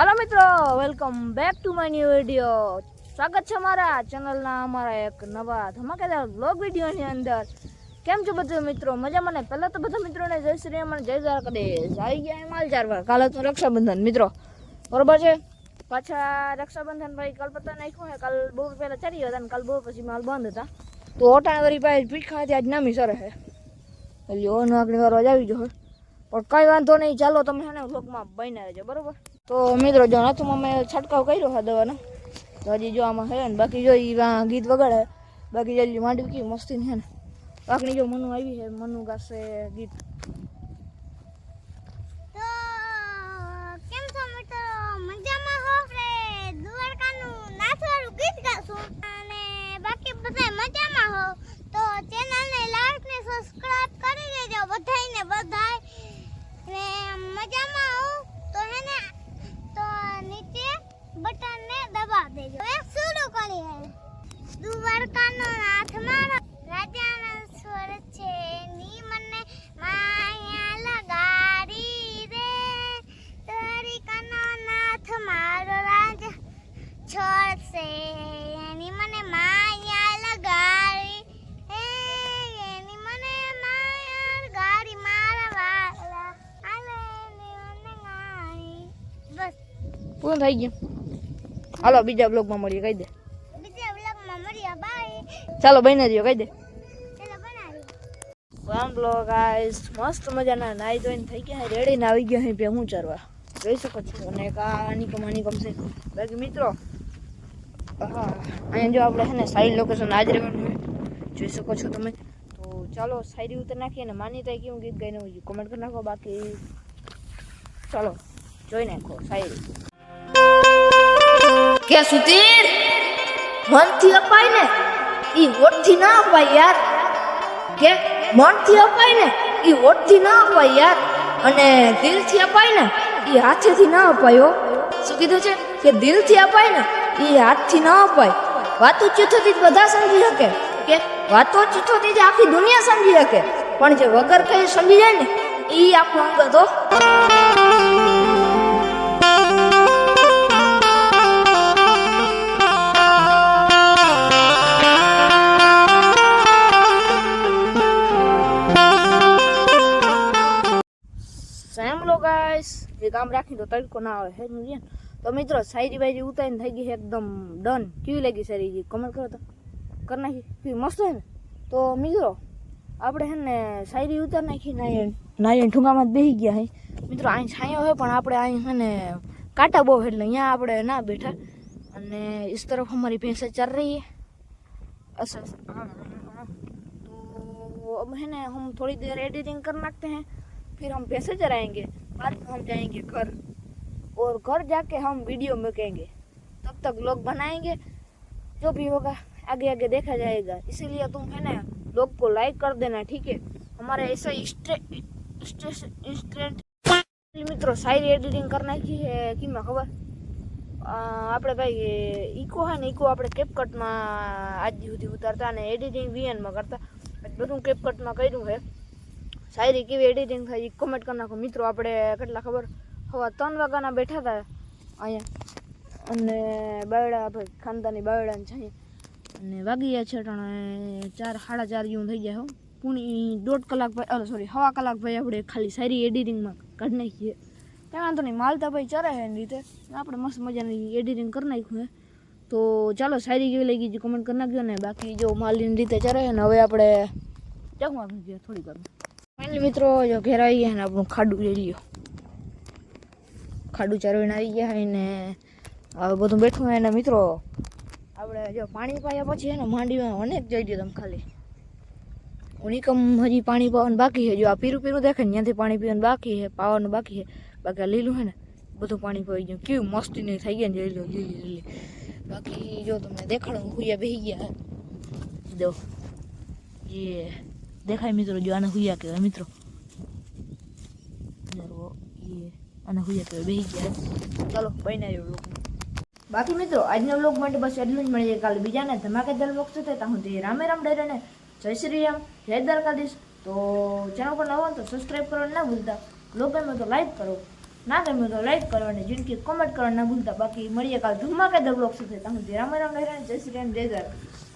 હાલો મિત્રો welcome back to my new video સ્વાગત છે મારા ચેનલના અમારા એક નવા ધમાકેદાર બ્લોગ વિડીયોની અંદર. કેમ છો બધા મિત્રો? મજા મને પહેલાં તો બધા મિત્રોને જય શ્રી રામ જય દ્વારકાધીશ. આવી ગયા માલ ચારવા કાલે તો રક્ષાબંધન, મિત્રો. બરોબર છે? પાછા રક્ષાબંધન ભાઈ કાલ પતા નાખ્યું હોય કાલ બહુ પહેલાં ચાલી હતા ને કાલ બહુ પછી માલ બંધ હતા. તો ઓટાણ વરી ભાઈ ખાતી આજ નામી સર હે એટલે ઓનો આગળ વાર આવી ગયો હોય. પણ કઈ વાંધો નહીં, ચાલો તમે છે ને વ્લોગમાં બની રહેજો, બરોબર? તો મિત્રો, જો નાથુમાં મેં છંટકાવ કર્યો હા દવાનો, તો હજી જો આમાં હે ને, બાકી જો એ ગીત વગાડે, બાકી જલ્દી માંડવી કી મસ્તી છે ને. બાકી જો મનુ આવી છે, મનુ ગાશે ગીત તો કેમ છો મિત્રો મજામાં હો આપણે દ્વારકાનું નાથવાળું ગીત ગાશું અને બાકી બધા મજામાં હો તો ચેનલને લાઈક ને સબસ્ક્રાઇબ કરી દેજો બધાયને બધાય ને મજામાં હો તો હે ને તો નીચે બટન ને દબા દેજો હવે શરૂ કરીએ દ્વારકાનો નાથ મારો રાજાના સ્વર છે ની મને માયા લગાડી રે દ્વારિકાનો નાથ મારો રાજ છોડશે એની મને માયા લગાડી હે એની મને માયા લગાડી મારા વાલા આલે ની મને ગાડી બસ પૂરું થઈ ગયું. હાલો બીજા બ્લોગમાં મળીએ કહી દે. ચાલો બને રહ્યો કહી દે. ચલો બ્લોગ સાંભળો મસ્ત મજાના નાઈ ધોઈને થઈ ગયા. રેડી ને આવી ગયા અહીં હું ચરવા. જોઈ શકો છો. અને આની અનિકમ છે બાકી મિત્રો હા અહીંયા જો આપણે છે ને સાઈડ લોકેશન આજ રહેવાનું જોઈ શકો છો તમે. તો ચાલો સારી ઉતર નાખીએ અને માની થાય કેવું ગીત ગાઈને હોય. કોમેન્ટ કરી નાખો બાકી. ચાલો જોઈ નાખો સાઈડ કે સુધીર મનથી અપાય ને ઈ વોટથી ના અપાય યાર. કે મનથી અપાય ને ઈ વોટથી ના અપાય યાર. અને દિલથી અપાય ને ઈ હાથેથી ના અપાયો શું કીધું છે? કે દિલથી અપાય ને ઈ હાથથી ના અપાય. વાતો ચૂથોથી જ બધા સમજી શકે. કે વાતો ચૂથોથી જ આખી દુનિયા સમજી શકે. પણ જે વગર કઈ સમજી જાય ને, ઈ આપણું અંગત ગાઈસ એ કામ રાખી તો તડકો ના આવે હે ને તો મિત્રો શાયરી બાયરી ઉતારીને થઈ ગઈ છે એકદમ ડન કેવી લાગી શાયરી કમેન્ટ કરો તો કરી નાખી કેવી મસ્ત છે ને તો મિત્રો આપણે છે ને શાયરી ઉતાર નાખી નાયણ નાયણ ઠુંગામાં જ બેસી ગયા હે મિત્રો અહીં છાંયો હોય પણ આપણે અહીં છે ને કાંટા બહુ એટલે અહીંયા આપણે ના બેઠા અને इस तरफ हमारी भैंसे चल रही है अच्छा हाँ, हाँ, तो अब है ना हम थोड़ी देर एडिटिंग कर नाखते हैं फिर हम पैसे चराएंगे बाद में हम जाएंगे घर और घर जाके हम वीडियो मेकेंगे तब तक लोग बनाएंगे जो भी होगा आगे आगे देखा जाएगा इसीलिए तुम है ना लोग को लाइक कर देना ठीक है हमारे ऐसा इंस्टेंट મિત્રો સારી એડિટિંગ કરી નાખી છે કીમાં ખબર અ, આપણે ભાઈ ઇકો છે ને ઇકો આપણે કેપકટમાં આજ સુધી ઉતારતા અને એડિટિંગ વીએનમાં કરતા બધું કેપકટમાં કર્યું છે શાયરી કેવી એડિટિંગ થાય એ કોમેન્ટ કરી મિત્રો, આપણે કેટલા ખબર? હવા ત્રણ વાગ્યાના બેઠા હતા અહીંયા. અને બાયડા આપણે ખાનદાની બાયડાને અહીંયા અને વાગી ગયા છે અટાણે ચાર, સાડા ચાર જેવું થઈ ગયા હો. પૂણી દોઢ કલાક ભાઈ, અરે સોરી હવા કલાક ભાઈ આપણે ખાલી સારી એડિટિંગમાં કાઢી નાખીએ. કાંઈ વાંધો નહીં માલતા ભાઈ ચરે છે એની રીતે. આપણે મસ્ત મજાની એડિટિંગ કરી નાખ્યું છે. તો ચાલો, શાયરી કેવી લાગી ગઈ કમેન્ટ કરી નાખજો ને બાકી જો માલની રીતે ચરે છે ને, હવે આપણે ચાખવા ગયા થોડી વાર મિત્રો, જો ઘેર આવી ગયા ને આપણું ખાડું લઈ લ્યો. ખાડું ચરવીને આવી ગયા છે ને, હવે બધું બેઠું હોય ને, મિત્રો, આપણે જો પાણી પાયા પછી છે ને માંડીમાં અનેક જઈ દો તમે ખાલી. ઉનિકમ હજી પાણી પાવાનું બાકી છે. જો આ પીરું પીરું દેખાય ને, ત્યાંથી પાણી પીવાનું બાકી છે, પાવાનું બાકી છે. બાકી આ લીલું છે ને, બધું પાણી પડી ગયું. કેવું મસ્તી નહીં થઈ ગયા ને, જોઈ લો લીલી લીલી બાકી જો તમને દેખાડો હુયા બેસી ગયા. છે દો એ દેખાય મિત્રો જો આને હુયા કહેવાય મિત્રો આને હુયા કહેવાય બેસી ગયા. ચાલો બનાવ્યો લોકો બાકી મિત્રો આજનો વ્લોગ માટે બસ એટલું જ મળીએ કાલે બીજાને ધમાકેદાર વ્લોગ સાથે ત્યાં સુધી રામે રામ ડેરાને જય શ્રી રામ જય દ્વારકાધીશ તો ચેનલ પર નવો તો સબસ્ક્રાઈબ કરવાનું ના ભૂલતા વ્લોગ ગમે તો લાઈક કરો ના ગમે તો લાઈક કરવાની જિંદગી કોમેન્ટ કરવાનું ના ભૂલતા બાકી મળીએ કાલ ધમાકેદાર બ્લોગ સાથે ત્યાં સુધી રામે રામ ડેરાને જય શ્રી રામ જય દ્વારા